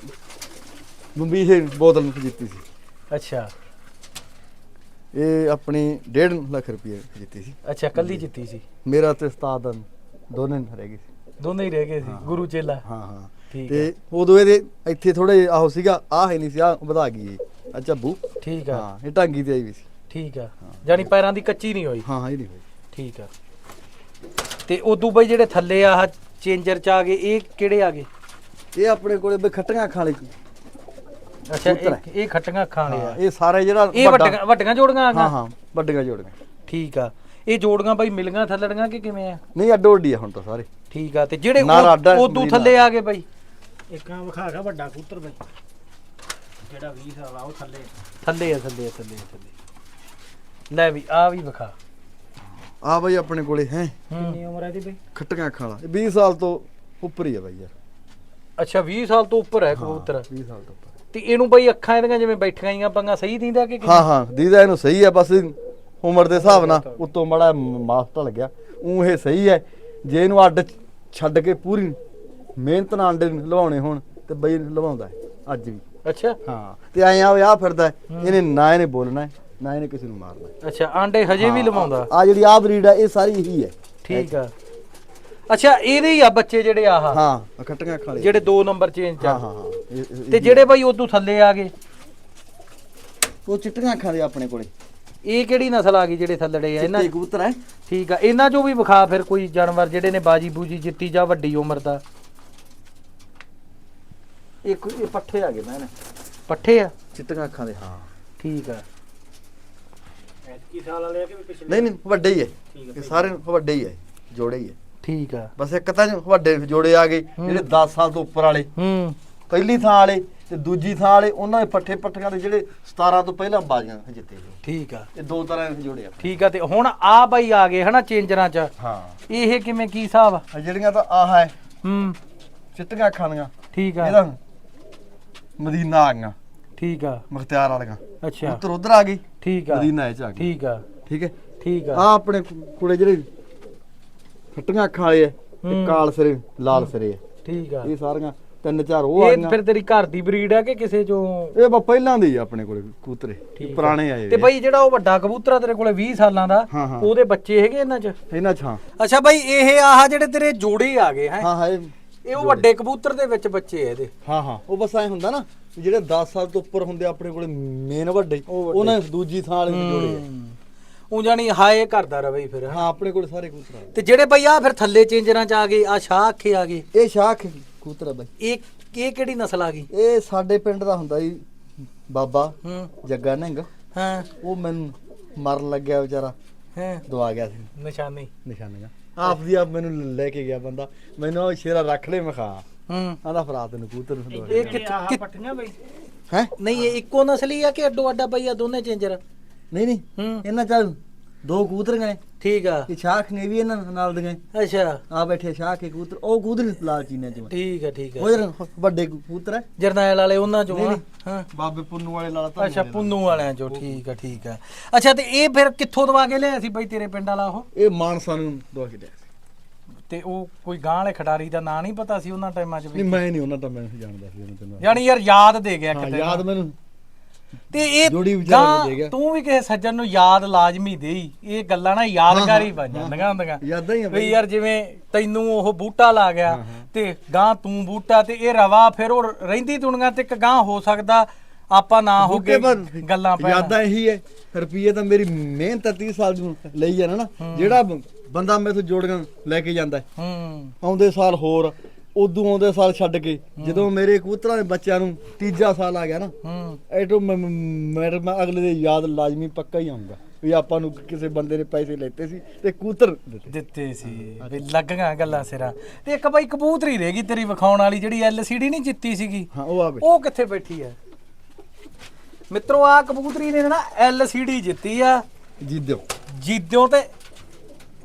B: ਬੰਬੀ ਹੈ ਬੋਤਲ ਨੂੰ ਜਿੱਤੀ ਸੀ।
A: ਅੱਛਾ।
B: ਇਹ ਆਪਣੀ 1.5 ਲੱਖ ਰੁਪਏ ਜਿੱਤੀ ਸੀ।
A: ਅੱਛਾ ਕੱਲੀ ਜਿੱਤੀ ਸੀ।
B: ਮੇਰਾ ਤੇ ਉਸਤਾਦ ਦੋਨੇ ਰਹਿ ਗਏ ਸੀ।
A: ਦੋਨੇ ਹੀ ਰਹਿ ਗਏ ਸੀ ਗੁਰੂ ਚੇਲਾ।
B: ਹਾਂ ਹਾਂ। ਤੇ ਉਦੋਂ ਇਹਦੇ ਇੱਥੇ ਥੋੜੇ ਆਹੋ ਸੀਗਾ ਆਹ ਹੈ ਨਹੀਂ ਸੀ ਆ ਵਧਾ ਗਈ ਇਹ। ਅੱਛਾ ਬੂ
A: ਠੀਕ ਆ।
B: ਹਾਂ ਇਹ ਢਾਂਗੀ ਤੇ ਆਈ ਵੀ ਸੀ।
A: ਠੀਕ ਆ। ਜਾਨੀ ਪੈਰਾਂ ਦੀ ਕੱਚੀ ਨਹੀਂ ਹੋਈ?
B: ਹਾਂ ਹਾਂ ਇਹ ਨਹੀਂ ਹੋਈ।
A: ਠੀਕ ਆ। ਤੇ ਉਦੋਂ ਬਈ ਜਿਹੜੇ ਥੱਲੇ ਆ ਆਹ ਚੇਂਜਰ ਚ ਆ ਗਏ ਇਹ ਕਿਹੜੇ ਆ ਗਏ?
B: ਇਹ ਆਪਣੇ ਕੋਲੇ ਬਈ ਖੱਟੀਆਂ ਖਾਣ ਲਈ
A: ਅੱਛਾ ਇਹ ਇਹ ਖੱਟੀਆਂ ਖਾਣੇ
B: ਹਾਂ,
A: ਆ।
B: ਇਹ ਸਾਰੇ ਜਿਹੜਾ
A: ਇਹ
B: ਵੱਡਾ-
A: ਵੱਡੀਆਂ ਵੱਡੀਆਂ ਜੋੜੀਆਂ ਆ
B: ਹਾਂ ਹਾਂ ਵੱਡੀਆਂ ਜੋੜੀਆਂ।
A: ਠੀਕ ਆ। ਇਹ ਜੋੜੀਆਂ ਬਈ ਮਿਲੀਆਂ ਥੱਲੜੀਆਂ ਕਿ ਕਿਵੇਂ ਆ?
B: ਨਹੀਂ ਅੱਡੋ ਅੱਡੀ ਆ ਹੁਣ ਤਾਂ ਸਾਰੇ।
A: ਠੀਕ ਆ ਤੇ ਜਿਹੜੇ
B: ਨਾਲ ਅੱਡ ਆ,
A: ਉਦੋਂ
B: ਮੇਰੀ
A: ਥੱਲੇ
B: ਨਾਲ।
A: ਆ ਗਏ ਬਈ?
C: ਇੱਕ ਆ ਵਿਖਾਗਾ ਵੱਡਾ ਕਬੂਤਰ ਬਈ। ਜਿਹੜਾ 20 ਸਾਲ ਆ ਉਹ ਥੱਲੇ
A: ਥੱਲੇ ਆ ਥੱਲੇ ਆ ਥੱਲੇ ਆ ਥੱਲੇ ਲੈ ਵੀ ਆ ਵੀ ਵਿਖਾ।
B: ਆ ਬਾਈ ਆਪਣੇ ਕੋਲੇ ਹੈ?
C: ਕਿੰਨੀ ਉਮਰ ਹੈ ਦੀ ਬਈ?
B: ਖੱਟੀਆਂ ਅੱਖਾਂ ਵਾਲਾ। ਇਹ 20 ਸਾਲ ਤੋਂ ਉੱਪਰ ਹੀ ਆ ਬਾਈ ਯਾਰ।
A: ਅੱਛਾ 20 ਸਾਲ ਤੋਂ ਉੱਪਰ ਹੈ ਕਬੂਤਰ?
B: 20 ਸਾਲ ਤੋਂ ਉੱਪਰ।
A: ਤੇ ਇਹਨੂੰ ਬਈ ਅੱਖਾਂ ਇਹਦੀਆਂ ਜਿਵੇਂ ਬੈਠੀਆਂ ਆਈਆਂ ਪੰਗਾ ਸਹੀ ਦਿੰਦਾ ਕਿ
B: ਹਾਂ ਹਾਂ ਦੀਦਾ ਇਹਨੂੰ ਸਹੀ ਆ ਬਸ ਉਮਰ ਦੇ ਹਿਸਾਬ ਨਾਲ ਉਤੋਂ ਮੜਾ ਮਾਸ ਢਲ ਗਿਆ ਉਹ ਇਹ ਸਹੀ ਹੈ। ਜੇ ਇਹਨੂੰ ਅੱਡ ਛੱਡ ਕੇ ਪੂਰੀ ਮਿਹਨਤ ਨਾਲ ਅੰਡੇ ਲਵਾਉਣੇ ਹੋਣ ਤੇ ਬਈ ਲਵਾਉਂਦਾ ਹੈ ਅੱਜ ਵੀ।
A: ਅੱਛਾ।
B: ਹਾਂ ਤੇ ਐਂ ਆ ਆ ਫਿਰਦਾ ਹੈ, ਇਹਨੇ ਨਾ ਇਹਨੇ ਬੋਲਣਾ ਹੈ, ਨਾ ਇਹਨੇ ਕਿਸੇ ਨੂੰ ਮਾਰਨਾ ਹੈ।
A: ਅੱਛਾ ਆਂਡੇ ਹਜੇ ਵੀ ਲਵਾਉਂਦਾ।
B: ਆ ਜਿਹੜੀ ਆ ਬਰੀਡ ਆ ਇਹ ਸਾਰੀ ਇਹੀ ਹੈ।
A: ਠੀਕ ਆ। ਅੱਛਾ ਇਹਦੇ ਹੀ ਆ ਬੱਚੇ ਜਿਹੜੇ ਆਹ?
B: ਹਾਂ ਖੱਟੀਆਂ ਅੱਖਾਂ ਵਾਲੇ
A: ਜਿਹੜੇ 2 ਨੰਬਰ ਚੇਂਜ
B: ਹਾਂ
A: ਆ।
B: ਹਾਂ ਹਾਂ ਇਹ- ਇਹ-
A: ਤੇ ਜਿਹੜੇ ਬਾਈ ਉਦੋਂ ਥੱਲੇ ਆ ਗਏ?
B: ਉਹ ਚਿੱਟੀਆਂ ਅੱਖਾਂ ਦੇ ਆਪਣੇ ਕੋਲੇ।
A: ਇਹ ਕਿਹੜੀ ਨਸਲ ਆ ਗਈ ਜਿਹੜੇ ਥੱਲੜੇ ਆ? ਇਹਨਾਂ
B: ਚਿੱਟੇ ਕਬੂਤਰ ਹੈ।
A: ਠੀਕ ਆ ਇਹਨਾਂ ਚੋਂ ਵੀ ਵਿਖਾ ਫਿਰ ਕੋਈ ਜਾਨਵਰ ਜਿਹੜੇ ਨੇ ਬਾਜੀ ਬੂਜੀ ਜਿੱਤੀ ਜਾਂ ਵੱਡੀ ਉਮਰ ਦਾ।
B: ਇੱਕ ਇਹ ਪੱਠੇ ਆ ਗਏ ਮੈਂ
A: ਪੱਠੇ ਆ?
B: ਚਿੱਟੀਆਂ ਅੱਖਾਂ ਦੇ ਹਾਂ।
A: ਠੀਕ ਆ।
C: ਐਤਕੀ ਸਾਲ ਵਾਲੇ ਆ ਕਿ ਵੀ ਪਿਛਲੇ?
B: ਨਹੀਂ ਨਹੀਂ ਵੱਡੇ ਹੀ ਹੈ
C: ਠੀਕ
B: ਇਹ ਸਾਰੇ ਵੱਡੇ ਹੀ ਹੈ ਜੋੜੇ ਹੀ ਹੈ
A: ਠੀਕ ਆ।
B: ਬਸ ਇੱਕ ਤਾਂ ਵੱਡੇ ਜੋੜੇ ਆ ਗਏ ਜਿਹੜੇ 10 ਸਾਲ ਤੋਂ ਉੱਪਰ ਵਾਲੇ।
A: ਹੂੰ।
B: ਪਹਿਲੀ ਥਾਂ ਵਾਲੇ ਤੇ ਦੂਜੀ ਥਾਂ ਵਾਲੇ ਉਹਨਾਂ ਦੇ ਪੱਠੇ ਪੱਠੀਆਂ ਦੇ ਜਿਹੜੇ 17 ਤੋਂ ਪਹਿਲਾਂ ਬਾਜ਼ੀਆਂ ਜਿੱਤੇ ਜੀ
A: ਠੀਕ ਆ।
B: ਇਹ ਦੋ ਤਰ੍ਹਾਂ ਦੇ ਜੋੜੇ ਆ।
A: ਠੀਕ ਆ ਤੇ ਹੁਣ ਆ ਬਾਈ ਆ ਗਏ ਹਨਾ ਚੇਂਜਰਾਂ ਚ।
B: ਹਾਂ।
A: ਇਹ ਕਿਵੇਂ ਕੀ ਹਿਸਾਬ ਆ?
B: ਆ ਜਿਹੜੀਆਂ ਤਾਂ ਆਹ ਹੈ
A: ਹੂੰ।
B: ਚਿੱਟੀਆਂ ਅੱਖਾਂ ਦੀਆਂ।
A: ਠੀਕ ਆ।
B: ਇਹਦਾ ਮਦੀਨਾ ਆ ਗਈਆਂ।
A: ਠੀਕ ਆ।
B: ਮੁਖਤਿਆਰ ਵਾਲੀਆਂ।
A: ਅੱਛਾ।
B: ਉੱਤਰ ਉਧਰ ਆ ਗਈ?
A: ਠੀਕ ਆ।
B: ਮਦੀਨਾ ਇਹ ਚ ਆ ਗਈ।
A: ਠੀਕ ਆ।
B: ਠੀਕ ਹੈ?
A: ਠੀਕ ਆ।
B: ਆ ਆਪਣੇ ਕੋਲੇ ਜਿਹੜੇ ਖੱਟੀਆਂ ਅੱਖਾਂ ਵਾਲੇ ਆ। ਤੇ ਕਾਲ ਸਿਰੇ ਲਾਲ ਸਿਰੇ ਆ।
A: ਠੀਕ ਆ।
B: ਇਹ ਸਾਰੀਆਂ ਤਿੰਨ ਚਾਰ ਉਹ ਆ
A: ਇਹ ਫਿਰ ਤੇਰੀ ਘਰ ਦੀ ਬਰੀਡ ਆ ਕਿ ਕਿਸੇ ਚੋਂ?
B: ਇਹ ਬਾ ਪਹਿਲਾਂ ਦੇ ਹੀ ਆ ਆਪਣੇ ਕੋਲੇ
A: ਆ।
B: ਪੁਰਾਣੇ ਆਏ
A: ਤੇ। ਬਾਈ ਜਿਹੜਾ ਉਹ ਵੱਡਾ ਕਬੂਤਰ ਆ ਤੇਰੇ ਕੋਲੇ 20 ਸਾਲਾਂ ਦਾ। ਉਹਦੇ ਬੱਚੇ ਹੈਗੇ ਇਹਨਾਂ 'ਚ?
B: ਇਹਨਾਂ ਚ ਹਾਂ।
A: ਅੱਛਾ ਬਾਈ ਇਹ ਆਹ ਜਿਹੜੇ ਤੇਰੇ ਜੋੜੇ ਆ ਗਏ ਹੈ?
B: ਹਾਂ ਹਾਂ ਇਹ
A: ਉਹ ਵੱਡੇ ਕਬੂਤਰ ਦੇ ਵਿੱਚ ਬੱਚੇ ਆ ਇਹਦੇ।
B: ਹਾਂ ਹਾਂ। ਉਹ ਬਸ ਐ ਹੁੰਦਾ ਨਾ ਵੀ ਜਿਹੜੇ 10 ਸਾਲ ਤੋਂ ਉੱਪਰ ਹੁੰਦੇ ਆਪਣੇ ਕੋਲੇ ਮੇਨ ਵੱਡੇ
A: ਉਹ ਵੱਡੇ।
B: ਉਹਨਾਂ ਦੀ ਦੂਜੀ ਥਾਂ ਵਾਲੇ ਨੂੰ ਜੋੜੇ
A: ਉਹ ਜਾਨੀ ਹਾਏ ਕਰਦਾ ਰਵੇ ਫਿਰ।
B: ਹਾਂ ਆਪਣੇ ਕੋਲੇ ਸਾਰੇ ਕਬੂਤਰ ਆ।
A: ਤੇ ਜਿਹੜੇ ਬਈ ਆ ਫਿਰ ਥੱਲੇ ਚੇਂਜਰਾਂ 'ਚ ਆ ਗਏ ਆ ਸ਼ਾਹ ਅੱਖੇ ਆ ਗਏ।
B: ਇਹ ਸ਼ਾਖ ਕਬੂਤਰ ਆ ਬਾਈ।
A: ਇਹ ਇਹ ਕਿਹੜੀ ਨਸਲ ਆ ਗਈ?
B: ਇਹ ਸਾਡੇ ਪਿੰਡ ਦਾ ਹੁੰਦਾ ਜੀ ਬਾਬਾ
A: ਹੂੰ।
B: ਜੱਗਾ ਨਿੰਗ।
A: ਹਾਂ।
B: ਉਹ ਮੈਨੂੰ ਮਰਨ ਲੱਗਿਆ ਵਿਚਾਰਾ।
A: ਹਾਂ।
B: ਦਵਾ ਗਿਆ ਸੀ।
A: ਨਿਸ਼ਾਨੀ।
B: ਨਿਸ਼ਾਨੀਆਂ। ਆਪ ਦੀ ਆਪ ਮੈਨੂੰ ਲੈ ਕੇ ਗਿਆ ਬੰਦਾ। ਮੈਨੂੰ ਉਹ ਸ਼ੇਰਾ ਰੱਖ ਲੈ ਮੈਂ ਖਾ।
A: ਹੂੰ।
B: ਆਂਦਾ ਫਰਾ ਤੈਨੂੰ ਕਬੂਤਰ ਨੂੰ
A: ਇਹ ਕਿੱਥੇ
C: ਪੱਟੀਆਂ ਬਈ?
B: ਹੈ?
A: ਨਹੀਂ ਇਹ ਇੱਕੋ ਨਸਲੀ ਆ ਕਿ ਅੱਡੋ ਅੱਡਾ ਬਈ ਆ ਦੋਨੇ ਚੇਂਜਰ?
B: ਨਹੀਂ ਨਹੀਂ। ਇਹਨਾਂ ਚੱਲ ਦੋ ਕਬੂਤਰ ਗਏ
A: ਠੀਕ ਆ।
B: ਇਹ ਸ਼ਾਖ ਨੇ ਵੀ ਇਹਨਾਂ ਨਾਲ ਦੇ ਗਏ।
A: ਅੱਛਾ।
B: ਆ ਬੈਠੇ ਸ਼ਾਖ ਕੇ ਕਬੂਤਰ ਉਹ ਕਬੂਤਰ ਲਾਲਚੀ ਨੇ ਜਿਵੇਂ
A: ਠੀਕ ਆ ਠੀਕ
B: ਉਹ
A: ਆ
B: ਜਿਹੜਾ ਵੱਡੇ ਕਬੂਤਰ ਹੈ।
A: ਜਰਨੈਲ ਵਾਲੇ ਉਹਨਾਂ ਚੋਂ
B: ਨਹੀਂ,
A: ਆ
B: ਨਹੀਂ।
A: ਹਾਂ।
B: ਬਾਬੇ ਪੁੰਨੂ ਵਾਲੇ ਲਾਲਾ ਤਾਂ
A: ਅੱਛਾ ਪੁੰਨੂ ਵਾਲਿਆਂ ਚੋਂ ਠੀਕ ਆ ਠੀਕ ਆ। ਅੱਛਾ ਤੇ ਇਹ ਫਿਰ ਕਿੱਥੋਂ ਦਵਾ ਕੇ ਲਿਆ ਸੀ ਬਈ ਤੇਰੇ ਪਿੰਡ ਵਾਲਾ ਉਹ?
B: ਇਹ ਮਾਨਸਾ ਨੂੰ ਦਵਾ ਕੇ ਲਿਆ ਸੀ।
A: ਤੇ ਉਹ ਕੋਈ ਗਾਂ ਵਾਲੇ ਖਿਡਾਰੀ ਦਾ ਨਾਂ ਨਹੀਂ ਪਤਾ ਸੀ ਉਹਨਾਂ ਟਾਈਮਾਂ 'ਚ
B: ਨਹੀਂ
A: ਵੀ
B: ਮੈਂ ਨਹੀਂ ਉਹਨਾਂ ਤਾਂ ਮੈਨੂੰ ਜਾਣਦਾ ਸੀ
A: ਯਾਨੀ ਯਾਰ ਯਾਦ ਦੇ ਗਿਆ ਕਿਤੇ
B: ਯਾਦ
A: ਨਾ।
B: ਮੈਨੂੰ
A: ਤੇ ਇਹ
B: ਜੋੜੀ ਵਿਚਾਰ ਦੇ
A: ਗਾਂ
B: ਗਿਆ।
A: ਤੂੰ ਵੀ ਕਿਸੇ ਸੱਜਣ ਨੂੰ ਯਾਦ ਲਾਜ਼ਮੀ ਦੇਈ। ਇਹ ਗੱਲਾਂ ਨਾ ਯਾਦਗਾਰੀ ਬਣ ਜਾਂਦੀਆਂ ਹੁੰਦੀਆਂ।
B: ਯਾਦਾਂ ਹੀ ਆ
A: ਵੀ
B: ਬਈ।
A: ਯਾਰ ਜਿਵੇਂ ਤੈਨੂੰ ਉਹ ਬੂਟਾ ਲਾ ਗਿਆ ਤੇ ਗਾਂ ਤੂੰ ਬੂਟਾ ਤੇ ਇਹ ਰਵਾ ਫਿਰ ਉਹ ਰਹਿੰਦੀ ਦੁਨੀਆ ਤੇ ਇੱਕ ਗਾਂ ਹੋ ਸਕਦਾ। ਆਪਾਂ ਨਾ ਹੋ
B: ਬੂਟੇ ਪਰ
A: ਗੱਲਾਂ ਪੈਣ
B: ਯਾਦਾਂ ਇਹੀ ਹੈ। ਰੁਪਈਏ ਤਾਂ ਮੇਰੀ ਮਿਹਨਤ 30 ਸਾਲ ਦੀ ਲਈ ਜਾਣਾ ਨਾ ਜਿਹੜਾ ਬ- ਬੰਦਾ ਮੈਥੋਂ ਜੋੜੀਆਂ ਲੈ ਕੇ ਜਾਂਦਾ ਹੈ,
A: ਹੂੰ।
B: ਆਉਂਦੇ ਸਾਲ ਹੋਰ ਉਦੋਂ ਆਉਂਦੇ ਸਾਲ ਛੱਡ ਕੇ ਜਦੋਂ ਮੇਰੇ ਕਬੂਤਰਾਂ ਦੇ ਬੱਚਿਆਂ ਨੂੰ ਤੀਜਾ ਸਾਲ ਆ ਗਿਆ ਨਾ
A: ਹੂੰ।
B: ਐਟੋ ਮੈਂ ਮੈਂ ਅਗਲੇ ਦੇ ਯਾਦ ਲਾਜ਼ਮੀ ਪੱਕਾ ਹੀ ਆਉਂਗਾ ਵੀ ਆਪਾਂ ਨੂੰ ਕਿਸੇ ਬੰਦੇ ਨੇ ਪੈਸੇ ਲੈਤੇ ਸੀ ਤੇ ਕਬੂਤਰ ਦਿੱਤੇ।
A: ਸੀ। ਵੀ ਲੱਗੀਆਂ ਗੱਲਾਂ ਸਿਰਾਂ। ਤੇ ਇੱਕ ਬਾਈ ਕਬੂਤਰੀ ਰਹਿ ਗਈ ਤੇਰੀ ਵਿਖਾਉਣ ਵਾਲੀ ਜਿਹੜੀ ਐਲਸੀਡੀ ਨਹੀਂ ਜਿੱਤੀ ਸੀਗੀ।
B: ਹਾਂ ਉਹ ਆ ਬਈ।
A: ਉਹ ਕਿੱਥੇ ਬੈਠੀ ਹੈ ਮਿੱਤਰੋ ਆ ਕਬੂਤਰੀ ਨੇ ਨਾ ਐਲਸੀਡੀ ਜਿੱਤੀ ਆ।
B: ਜੀ ਦਿਓ
A: ਜੀਤਿਓ ਤੇ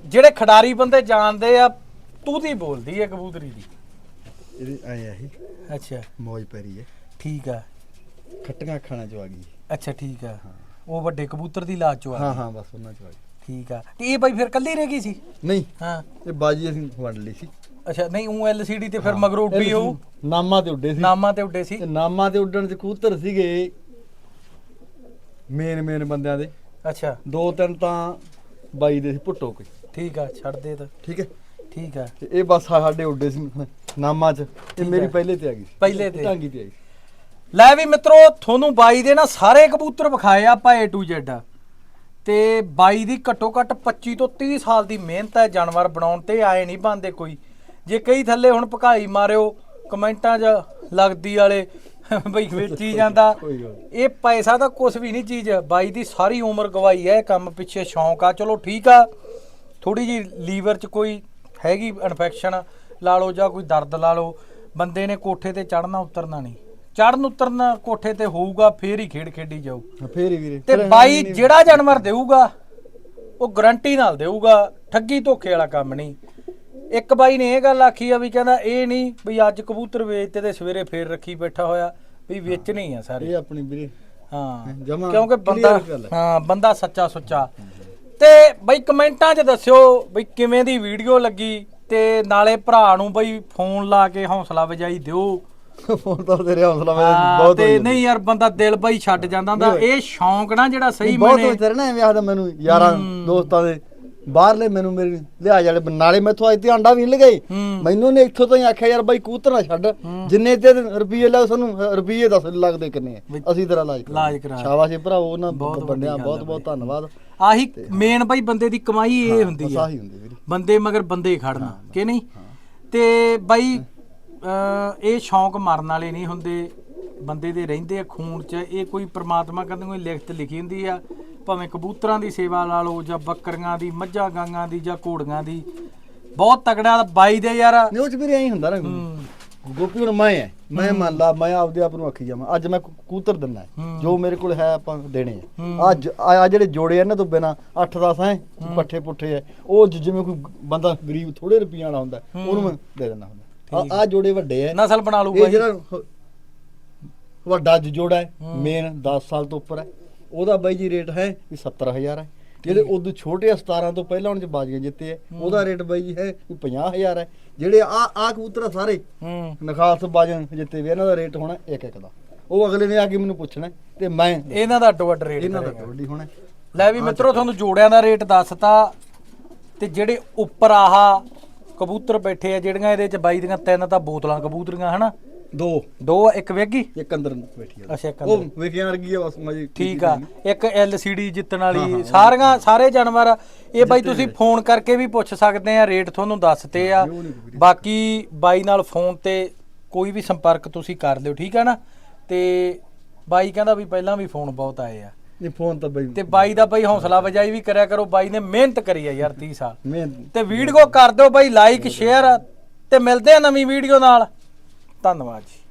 A: ਜਿਹੜੇ ਖਿਡਾਰੀ ਬੰਦੇ ਜਾਣਦੇ ਆ ਤੂੰ ਦੀ ਬੋਲਦੀ ਹੈ ਕਬੂਤਰੀ ਦੀ।
B: ਇਹਦੇ ਆਏ ਆ ਹੀ
A: ਅੱਛਾ।
B: ਮੌਜ ਪੈਰੀ ਹੈ।
A: ਠੀਕ ਆ।
B: ਖੱਟੀਆਂ ਖਾਣਾ ਚ ਆ ਗਈ।
A: ਅੱਛਾ ਠੀਕ ਆ। ਉਹ ਵੱਡੇ ਕਬੂਤਰ ਦੀ ਲਾਜ ਚੋਂ ਆ
B: ਹਾਂ। ਹਾਂ ਬਸ ਉਹਨਾਂ ਚ ਆ ਗਈ।
A: ਠੀਕ ਆ। ਤੇ ਇਹ ਬਾਈ ਫਿਰ ਕੱਲੀ ਰਹਿ ਗਈ ਸੀ?
B: ਨਹੀਂ।
A: ਹਾਂ।
B: ਇਹ ਬਾਜੀ ਅਸੀਂ ਵੰਡ ਲਈ ਸੀ।
A: ਅੱਛਾ ਨਹੀਂ ਉਹ ਐਲਸੀਡੀ ਤੇ ਫਿਰ ਮਗਰੋਂ ਉੱਡੀ ਹੋਊ
B: ਨਾਮਾ ਤੇ ਉੱਡੇ ਸੀ।
A: ਨਾਮਾਂ ਤੇ ਉੱਡੇ ਸੀ।
B: ਤੇ ਨਾਮਾ ਤੇ ਉੱਡਣ ਚ ਕਬੂਤਰ ਸੀਗੇ ਮੇਨ ਮੇਨ ਬੰਦਿਆਂ ਦੇ।
A: ਅੱਛਾ।
B: ਦੋ ਤਿੰਨ ਤਾਂ ਬਾਈ ਦੇ ਸੀ ਪੁੱਟੋ ਕੋਈ।
A: ਠੀਕ ਆ ਛੱਡ ਦੇ ਤਾਂ।
B: ਠੀਕ ਹੈ।
A: ਠੀਕ ਆ।
B: ਤੇ ਇਹ ਬਸ ਸਾਡੇ ਉੱਡੇ ਸੀ। ਨਾਮਾ ਚ ਇਹ ਮੇਰੀ। ਪਹਿਲੇ ਤੇ ਆ ਗਈ ਸੀ।
A: ਪਹਿਲੇ ਤੇ।
B: ਟਾਂਗੀ ਤੇ ਆ ਗਈ
A: ਲੈ ਵੀ ਮਿੱਤਰੋ ਤੁਹਾਨੂੰ ਬਾਈ ਦੇ ਨਾ ਸਾਰੇ ਕਬੂਤਰ ਵਿਖਾਏ ਆ ਆਪਾਂ A to Z ਤੇ ਬਾਈ ਦੀ ਘੱਟੋ ਘੱਟ 25 ਤੋਂ 30 ਸਾਲ ਦੀ ਮਿਹਨਤ ਹੈ ਜਾਨਵਰ ਬਣਾਉਣ ਤੇ ਆਏ ਨਹੀਂ ਬੰਦੇ ਕੋਈ। ਜੇ ਕਈ ਥੱਲੇ ਹੁਣ ਭਕਾਈ ਮਾਰਿਓ ਕਮੈਂਟਾਂ 'ਚ ਲੱਗਦੀ ਵਾਲੇ ਬਈ ਵੇਚੀ ਜਾਂਦਾ।
B: ਕੋਈ ਗੱਲ
A: ਇਹ ਪੈਸਾ ਤਾਂ ਕੁਝ ਵੀ ਨਹੀਂ ਚੀਜ਼। ਬਾਈ ਦੀ ਸਾਰੀ ਉਮਰ ਗਵਾਈ ਹੈ ਇਹ ਕੰਮ ਪਿੱਛੇ ਸ਼ੌਂਕ ਆ। ਚਲੋ ਠੀਕ ਆ। ਥੋੜੀ ਜੀ ਲੀਵਰ 'ਚ ਕੋਈ ਹੈਗੀ ਇਨਫੈਕਸ਼ਨ ਲਾ ਲਓ ਜਾਂ ਕੋਈ ਦਰਦ ਲਾ ਲਓ ਬੰਦੇ ਨੇ ਕੋਠੇ ਤੇ ਚੜਨਾ ਉਤਰਨਾ ਨਹੀਂ। ਚੜਨ ਉਤਰਨਾ ਕੋਠੇ ਤੇ ਹੋਊਗਾ ਫੇਰ ਹੀ ਖੇਡ ਖੇਡੀ ਜਾਊ।
B: ਫੇਰ ਹੀ ਵੀਰੇ।
A: ਤੇ ਬਾਈ ਜਿਹੜਾ ਜਾਨਵਰ ਦੇਊਗਾ ਉਹ ਗਰੰਟੀ ਨਾਲ ਦੇਊਗਾ ਠੱਗੀ ਧੋਖੇ ਵਾਲਾ ਕੰਮ ਨਹੀਂ। ਇੱਕ ਬਾਈ ਨੇ ਇਹ ਗੱਲ ਆਖੀ ਆ ਵੀ ਕਹਿੰਦਾ ਇਹ ਨਹੀਂ ਵੀ ਅੱਜ ਕਬੂਤਰ ਵੇਚਤੇ ਤੇ ਸਵੇਰੇ ਫੇਰ ਰੱਖੀ ਬੈਠਾ ਹੋਇਆ ਵੀ ਵੇਚਣੇ ਆ ਸਾਰੇ।
B: ਇਹ ਆਪਣੀ ਵੀਰੇ।
A: ਹਾਂ ਕਿਉਂਕਿ ਬੰਦਾ।
B: ਹਾਂ
A: ਬੰਦਾ ਸੱਚਾ ਸੁੱਚਾ। ਤੇ ਬਈ ਕਮੈਂਟਾਂ 'ਚ ਦੱਸਿਓ ਬਈ ਕਿਵੇਂ ਦੀ ਵੀਡੀਓ ਲੱਗੀ ਤੇ ਨਾਲੇ ਭਰਾ ਨੂੰ ਬਈ ਫੋਨ ਲਾ ਕੇ ਹੌਸਲਾ ਵਜਾਈ ਦਿਓ।
B: ਫੋਨ ਤਾਂ ਤੇਰੇ ਹੌਸਲਾ ਮੈਂ ਬਹੁਤ
A: ਤੇ ਨਹੀਂ ਯਾਰ ਬੰਦਾ ਦਿਲ ਬਈ ਛੱਡ ਜਾਂਦਾ ਹੁੰਦਾ। ਇਹ ਸ਼ੌਂਕ ਨਾ ਜਿਹੜਾ ਸਹੀ
B: ਬਹੁਤ
A: ਮੈਨੇ।
B: ਤੇਰੇ ਨਾ ਐਵੇਂ ਆਦਾ ਮੈਨੂੰ ਯਾਰਾਂ। ਦੋਸਤਾਂ ਦੇ ਬਾਹਰਲੇ ਮੈਨੂੰ ਮੇਰੇ ਲਿਆ ਜਾਲੇ ਨਾਲੇ ਮੈਥੋਂ ਅੱਜ ਤੇ ਆਂਡਾ ਵੀ ਨਹੀਂ ਲਗਾਈ। ਮੈਨੂੰ ਨੇ ਇੱਥੋਂ ਤੋਂ ਹੀ ਆਖਿਆ ਯਾਰ ਬਾਈ ਕੂਤਰ ਨਾ ਛੱਡ ਜਿੰਨੇ ਤੇ ਰੁਪਏ ਲੱਗ ਸਾਨੂੰ ਰੁਪਏ ਦੱਸ ਲੱਗਦੇ ਕਿੰਨੇ ਅਸੀਂ ਤੇਰਾ ਇਲਾਜ
A: ਕਰਾ
B: ਸ਼ਾਬਾਸ਼ ਭਰਾਵੋ ਉਹਨਾਂ ਬੰਦਿਆਂ ਬਹੁਤ ਬਹੁਤ ਧੰਨਵਾਦ।
A: ਆਹੀ ਮੇਨ ਬਈ ਬੰਦੇ ਦੀ ਕਮਾਈ ਇਹ ਹੁੰਦੀ ਆ।
B: ਆਹੀ ਹੁੰਦੀ ਵੀਰੇ।
A: ਬੰਦੇ ਮਗਰ ਬੰਦੇ ਖੜਨਾ ਕਿ ਨਹੀਂ? ਤੇ ਬਾਈ ਇਹ ਸ਼ੌਂਕ ਮਰਨ ਵਾਲੇ ਨਹੀਂ ਹੁੰਦੇ। ਬੰਦੇ ਦੇ ਰਹਿੰਦੇ ਆ ਖੂਨ 'ਚ। ਇਹ ਕੋਈ ਪ੍ਰਮਾਤਮਾ ਕਹਿੰਦੇ ਕੋਈ ਲਿਖਤ ਲਿਖੀ ਹੁੰਦੀ ਆ। ਭਾਵੇਂ ਕਬੂਤਰਾਂ ਦੀ ਸੇਵਾ ਲਾ ਲਓ ਜਾਂ ਬੱਕਰੀਆਂ ਦੀ ਮੱਝਾਂ ਗਾਂਗਾਂ ਦੀ ਜਾਂ ਘੋੜੀਆਂ ਦੀ। ਬਹੁਤ ਤਗੜਾ ਬਾਈ ਦੇ ਯਾਰ।
B: ਉਹ ਚ ਵੀਰੇ ਐਂ ਹੁੰਦਾ ਨਾ ਗੋਪੀ ਹੁਣ ਮੈਂ ਐ ਮੈਂ ਮੰਨ ਲਾ ਮੈਂ ਆਪਦੇ ਆਪ ਨੂੰ ਆਖੀ ਜਾਵਾਂ। ਅੱਜ ਮੈਂ ਕੂਤਰ। ਹੂੰ। ਜੋ ਮੇਰੇ ਕੋਲ ਹੈ ਆਪਾਂ ਦੇਣੇ। ਆ ਅੱਜ ਆ ਜਿਹੜੇ ਜੋੜੇ ਆ ਨਾ ਤੋਂ ਬਿਨਾ 8-10 ਐ ਪੱਠੇ ਪੁੱਠੇ ਐ ਉਹ ਜਿਵੇਂ ਕੋਈ ਬੰਦਾ ਗਰੀਬ ਥੋੜੇ ਰੁਪਈਆ ਵਾਲਾ ਹੁੰਦਾ। ਉਹਨੂੰ ਮੈਂ ਦੇ ਦਿੰਦਾ ਹੁੰਦਾ। ਆ ਜੋੜੇ ਵੱਡੇ ਐ।
A: ਨਸਲ ਬਣਾ ਲਊਗਾ
B: ਇਹ ਜਿਹੜਾ ਵੱਡਾ ਜੋੜਾ ਹੂੰ। ਮੇਨ 10 ਸਾਲ ਤੋਂ ਉੱਪਰ ਹੈ ਉਹਦਾ ਬਾਈ ਜੀ ਰੇਟ ਹੈ ਵੀ 70000 ਹੈ। ਜਿਹੜੇ ਉਦੋਂ ਛੋਟੇ ਆ 17 ਤੋਂ ਪਹਿਲਾਂ ਉਹਨਾਂ ਚ ਬਾਜੀਆਂ ਜਿੱਤੇ ਹੈ। ਉਹਦਾ ਰੇਟ ਬਾਈ ਜੀ ਹੈ ਵੀ 50000 ਹੈ। ਜਿਹੜੇ ਆ ਆ ਕਬੂਤਰ ਆ ਸਾਰੇ
A: ਹੂੰ।
B: ਨਖਾਸ ਬਾਜਨ ਜਿੱਤੇ ਵੀ ਇਹਨਾਂ ਦਾ ਰੇਟ ਹੋਣਾ ਇੱਕ ਇੱਕ ਦਾ। ਉਹ ਅਗਲੇ ਨੇ ਆ ਕੇ ਮੈਨੂੰ ਪੁੱਛਣਾ ਤੇ ਮੈਂ
A: ਇਹਨਾਂ ਦਾ ਅੱਡੋ ਅੱਡ ਰੇਟ
B: ਇਹਨਾਂ ਦਾ
A: ਕਰੇਗਾ।
B: ਕਬੱਡੀ ਹੋਣਾ।
A: ਲੈ ਵੀ ਮਿੱਤਰੋ ਤੁਹਾਨੂੰ ਜੋੜਿਆਂ ਦਾ ਰੇਟ ਦੱਸਤਾ। ਤੇ ਜਿਹੜੇ ਉੱਪਰ ਆਹ ਕਬੂਤਰ ਬੈਠੇ ਆ ਜਿਹੜੀਆਂ ਇਹਦੇ ਚ ਬਾਈ ਦੀਆਂ ਤਿੰਨ ਤਾਂ ਬੋਤਲਾਂ ਕਬੂਤਰੀਆਂ ਹਨਾ?
B: ਦੋ।
A: ਦੋ ਇੱਕ ਵੇਗੀ?
B: ਇੱਕ ਅੰਦਰ ਬੈਠੀ ਆ।
A: ਅੱਛਾ ਇੱਕ
B: ਉਹ
A: ਅੰਦਰ।
B: ਵੇਖਿਆ ਵਰਗੀ ਆ ਬਸ ਮਜੀ
A: ਠੀਕ ਆ। ਇੱਕ LCD ਜਿੱਤਣ ਵਾਲੀ ਸਾਰੀਆਂ ਸਾਰੇ ਜਾਨਵਰ ਇਹ ਬਾਈ ਤੁਸੀਂ ਫੋਨ ਕਰਕੇ ਵੀ ਪੁੱਛ ਸਕਦੇ ਆ ਰੇਟ ਤੁਹਾਨੂੰ ਦੱਸਤੇ ਆ। ਬਾਕੀ ਬਾਈ ਨਾਲ ਫੋਨ ਤੇ ਕੋਈ ਵੀ ਸੰਪਰਕ ਤੁਸੀਂ ਕਰ ਲਿਓ ਠੀਕ ਆ ਨਾ? ਤੇ ਬਾਈ ਕਹਿੰਦਾ ਵੀ ਪਹਿਲਾਂ ਵੀ ਫੋਨ ਬਹੁਤ ਆਏ ਆ।
B: ਨਹੀਂ ਫੋਨ ਤਾਂ ਬਾਈ
A: ਤੇ ਬਾਈ ਦਾ ਬਾਈ ਹੌਸਲਾ ਵਜਾਈ ਵੀ ਕਰਿਆ ਕਰੋ ਬਾਈ ਨੇ ਮਿਹਨਤ ਕਰੀ ਆ ਯਾਰ 30 ਸਾਲ।
B: ਮੈਂ
A: ਤੇ ਵੀਡੀਓ ਕਰ ਦਿਓ ਬਾਈ ਲਾਈਕ ਸ਼ੇਅਰ ਤੇ ਮਿਲਦੇ ਆ ਨਵੀਂ ਵੀਡੀਓ ਨਾਲ। ਧੰਨਵਾਦ ਜੀ।